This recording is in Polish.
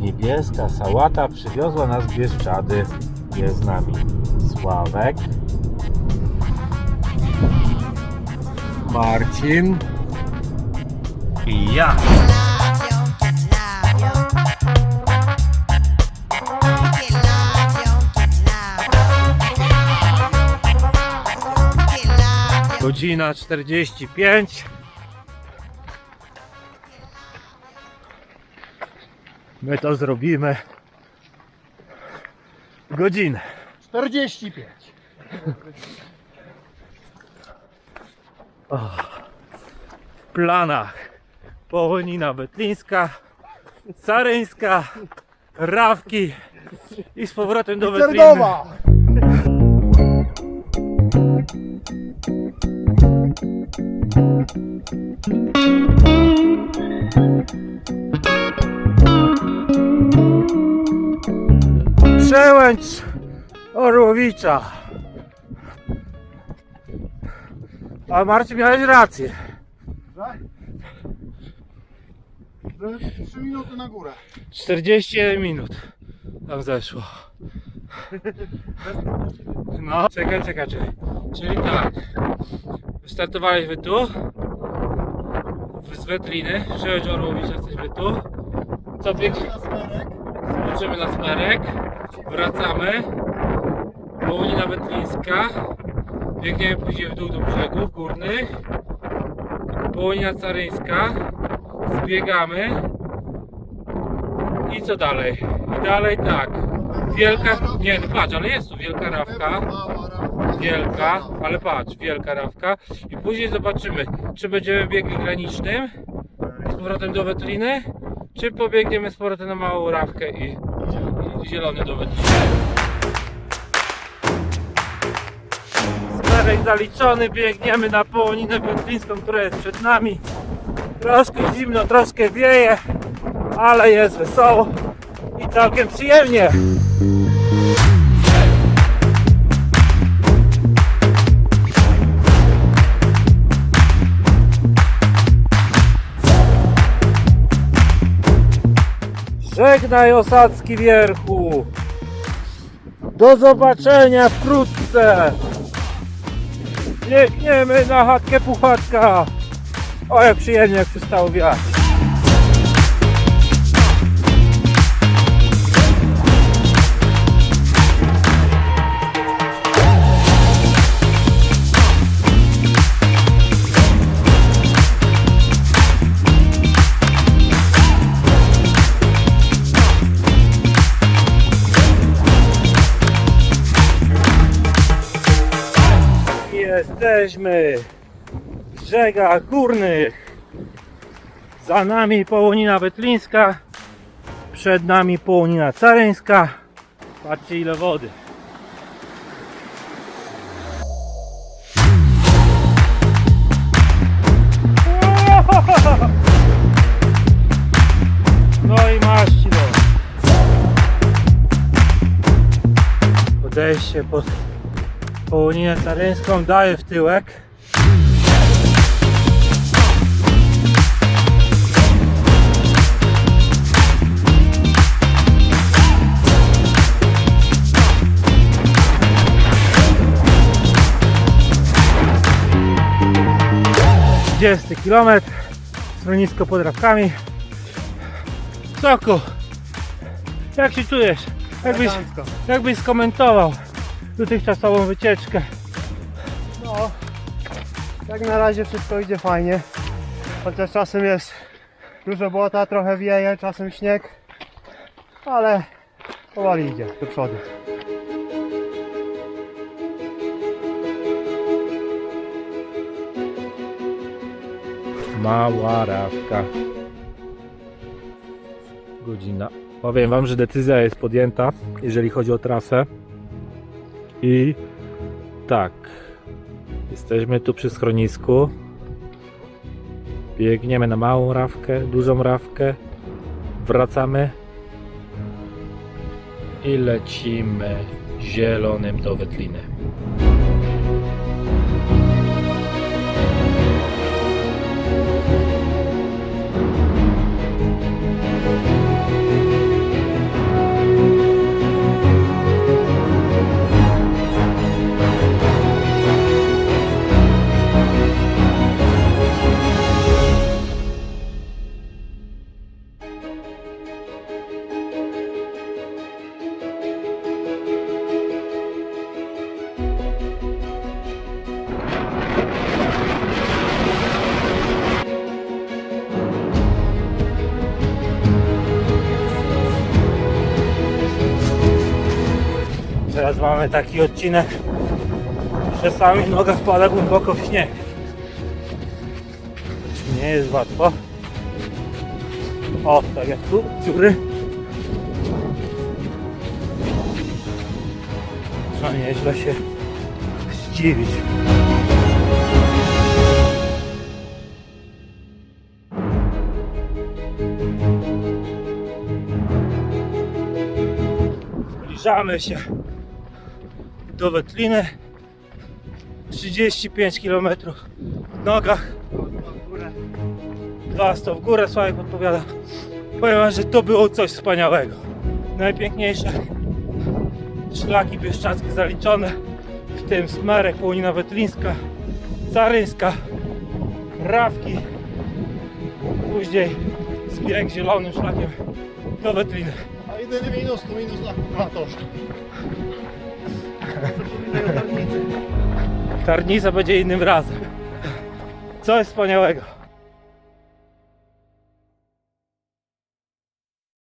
Niebieska sałata przywiozła nas Bieszczady. Jest z nami Sławek. Marcin. I ja. Godzina 45. My to zrobimy w godzinę. 45. W planach Połonina Wetlińska, Caryńska, Rawki i z powrotem do Wetliny. Cerdowa! Przełęcz Orłowicza. A Marcin miałeś rację. Tak? Że 3 minuty na górę. 41 minut tam zeszło. No, czekaj, czekaj, czekaj. Czyli tak. Wystartowaliśmy tu. Z Wetliny. Przełęcz Orłowicza jesteśmy tu. Co bieg... Skoczymy na smerek. Wracamy. Połonina Wetlińska. Biegniemy później w dół do brzegów górnych. Połonina Caryńska. Zbiegamy. I co dalej? I dalej tak. Wielka. Nie, no patrz, ale jest tu wielka rawka. Wielka, ale patrz, wielka rawka. I później zobaczymy, czy będziemy biegli granicznym z powrotem do Wetliny, czy pobiegniemy z powrotem na małą rawkę i zielony do. Smerek zaliczony, biegniemy na połoninę wędlińską, która jest przed nami. Troszkę zimno, troszkę wieje, ale jest wesoło i całkiem przyjemnie. Żegnaj Osadzki Wierchu. Do zobaczenia wkrótce. Biegniemy na chatkę Puchaczka. O jak przyjemnie jak przystało wiatr. Jesteśmy w brzegach górnych. Za nami Połonina Wetlińska, przed nami Połonina Caryńska. Patrzcie ile wody. No i. Podejście pod Połoninę Caryńską daję w tyłek. Dwudziesty kilometr, schronisko pod Rawkami. Soku, jak się czujesz? Jakbyś, jakbyś skomentował dotychczasową wycieczkę. No, jak na razie wszystko idzie fajnie. Chociaż czasem jest dużo błota, trochę wieje, czasem śnieg. Ale powoli idzie do przodu. Mała rawka. Godzina. Powiem Wam, że decyzja jest podjęta, jeżeli chodzi o trasę. I tak, jesteśmy tu przy schronisku. Biegniemy na małą rawkę, dużą rawkę. Wracamy i lecimy zielonym do Wetliny. Teraz mamy taki odcinek. Czasami noga wpada głęboko w śnieg. Nie jest łatwo. O, tak jak tu, dziury. Trzeba nieźle się zdziwić. Zbliżamy się do Wetliny. 35 km w nogach. 200 w górę, Sławek podpowiada. Powiem wam, że to było coś wspaniałego. Najpiękniejsze szlaki bieszczackie zaliczone, w tym Smerek, Połonina Wetlińska, Caryńska, Rawki, później zbieg zielonym szlakiem do Wetliny. A jedyny minus to minus na, na to. Tarnica będzie innym razem. Co jest wspaniałego?